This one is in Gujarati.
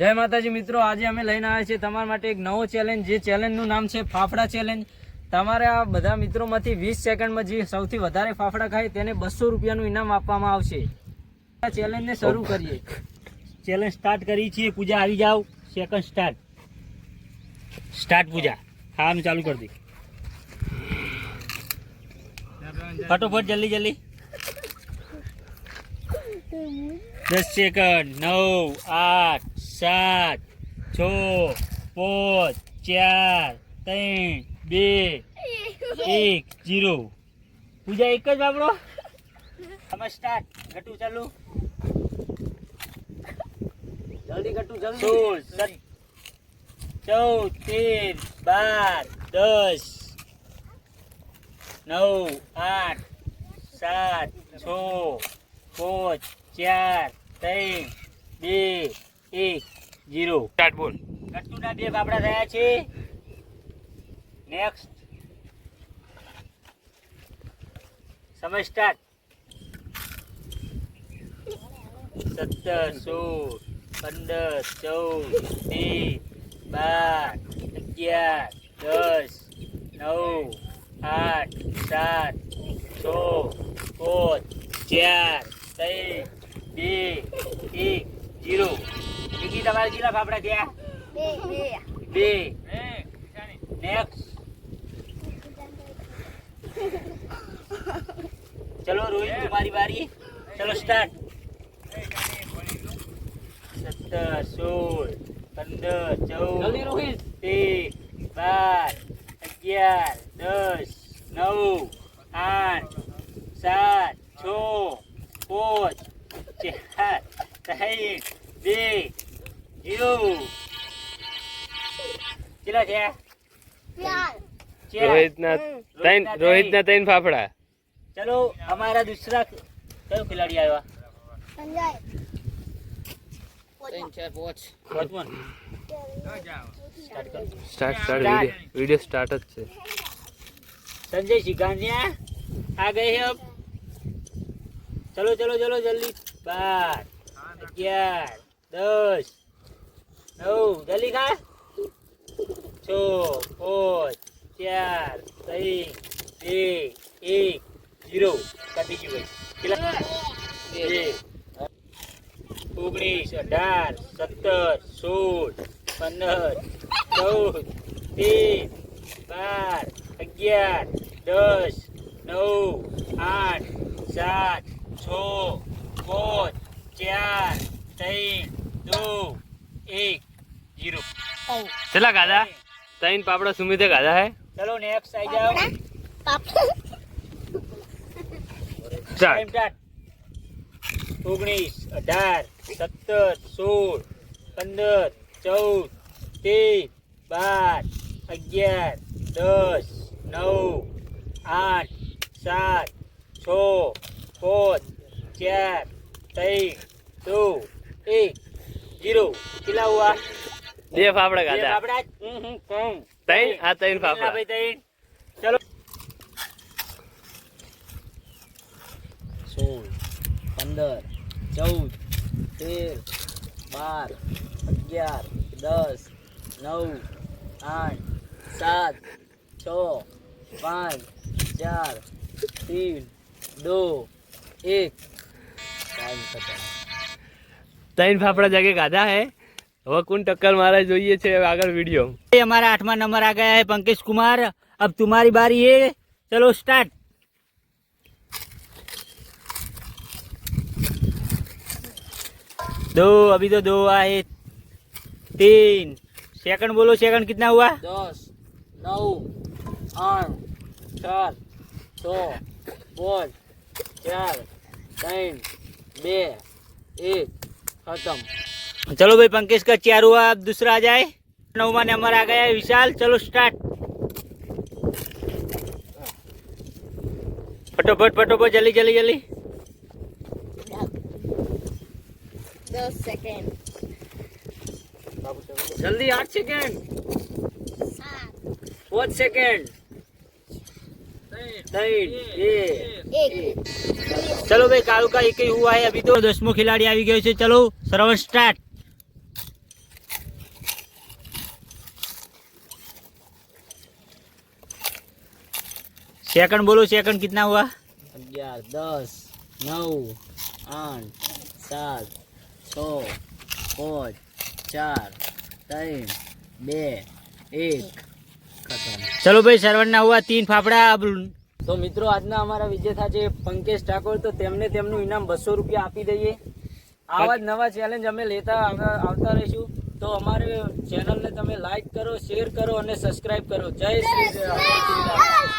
જય માતાજી મિત્રો, આજે અમે લઈને આવ્યા છીએ તમારા માટે એક નવો ચેલેન્જ જે ચેલેન્જનું નામ છે ફાફડા ચેલેન્જ તમારે આ બધા મિત્રોમાંથી વીસ સેકન્ડમાં જે સૌથી વધારે ફાફડા ખાય તેને બસો રૂપિયાનું ઇનામ આપવામાં આવશે. આ ચેલેન્જને શરૂ કરીએ. ચેલેન્જ સ્ટાર્ટ કરી છીએ પૂજા આવી જાવ સેકન્ડ સ્ટાર્ટ સ્ટાર્ટ પૂજા. ખાવાનું ચાલુ કરી દે. ફટોફટ, જલ્દી જલ્દી. દસ સેકન્ડ નવ, આઠ સાત છ પાંચ ચાર ત્રણ બે એક જીરો. પૂજા એક જ વાપરો? નમસ્કાર ઘટું ચાલુ. જલ્દી ઘટું જલ્દી. સોળ ચૌદ તેર બાર દસ નવ આઠ સાત છ પાંચ ચાર ત્રણ બે એક જીરો. સ્ટાર્ટ બોલ. કટ્ટુના બે બાબડા થયા છે. નેક્સ્ટ સમય સ્ટાર્ટ સત્તર સોળ પંદર ચૌદ તેર બાર અગિયાર દસ નવ આઠ સાત છ પાંચ ચાર ત્રણ બે એક તમારે કેટલા ફાફડા થયા બે નેક્સ્ટ ચલો રોહિત તમારી બારી. ચલો સ્ટાર્ટ સત્તર સોળ પંદર ચૌદ જલ્દી રોહિત. તેર બાર અગિયાર દસ નવ આઠ સાત છ પાંચ ચાર ત્રણ બે એવું. કેટલા છે? રોહિત ત્રણ રોહિત ત્રણ. ફાફડા. ચલો અમારા દુસરા કયો ખેલાડી આવ્યા? સંજય. ત્રણ ચાર સ્ટાર્ટ સ્ટાર્ટ વિડિયો સ્ટાર્ટ જ છે. સંજય શ્રીકાંતિયા આ ગઈ હે ચલો ચલો ચલો જલ્દી. બાર અગિયાર દસ નવ, જલ્દી ખા. છ, પાંચ, ચાર, ત્રણ, બે, એક ઝીરો કાપી ગયું ભાઈ. કેટલા? ઓગણીસ, અઢાર, સત્તર, સોળ, પંદર, ચૌદ, તેર, બાર, અગિયાર, દસ, નવ, આઠ, સાત, છ, પાંચ, ચાર, ત્રણ, દો, એક. જીરો. ચલા ગાધા? ત્રણ પાપડા સુમિતે ગાધા હે? ચલો નેક્સ્ટ આઈ જાઓ. ટાઈમ સ્ટાર્ટ ઓગણીસ અઢાર સત્તર સોળ પંદર ચૌદ તેર બાર અગિયાર દસ નવ આઠ સાત છ પાંચ ચાર ત્રણ દો એક. જીરો. કેટલા હુઆ? બે ફાફડા બે ગાધા ફાફડા હમ હમ કમ ત્રણ આ ત્રણ ફાફડા ભાઈ ત્રણ ચલો સોળ પંદર ચૌદ તેર બાર અગિયાર દસ નવ આઠ સાત છ પાંચ ચાર तीन दो एक टाइम खत्म ત્રણ ફાફડા જાગે ગાધા હે હવે કોણ ટક્કર મારે જોઈએ છે આગળ વિડીયો ये हमारा आठवां नंबर आ गया है पंकज कुमार अब तुम्हारी बारी है चलो स्टार्ट दो अभी तो दो आए तीन सेकंड बोलो सेकंड कितना हुआ दस नौ आठ ચાર છ પાંચ ચાર ત્રણ બે એક ખતમ चलो भाई पंकेश का चार हुआ अब दूसरा आ जाए नौवा नंबर आ गया विशाल चलो स्टार्ट फटोफट फटोफट जल्दी जल्दी जल्दी दस सेकेंड जल्दी आठ सेकेंड पाँच सेकेंड चलो भाई कालू का एक ही हुआ है अभी तो दसमो खिलाड़ी आ गयो है चलो सरवण स्टार्ट सेकंड बोलो सेकंड कितना हुआ અગિયાર દસ નવ આઠ સાત છ પાંચ ચાર ત્રણ બે એક ખતમ चलो भाई सरवण ना हुआ तीन फाफड़ा अब તો મિત્રો આજના અમારા વિજેતા છે પંકેશ ઠાકોર તો તેમને તેમનું ઇનામ બસો રૂપિયા આપી દઈએ આવા જ નવા ચેલેન્જ અમે લેતા આવ- આવતા રહીશું તો અમારે ચેનલને તમે લાઈક કરો શેર કરો અને સબસ્ક્રાઇબ કરો જય શ્રી રામ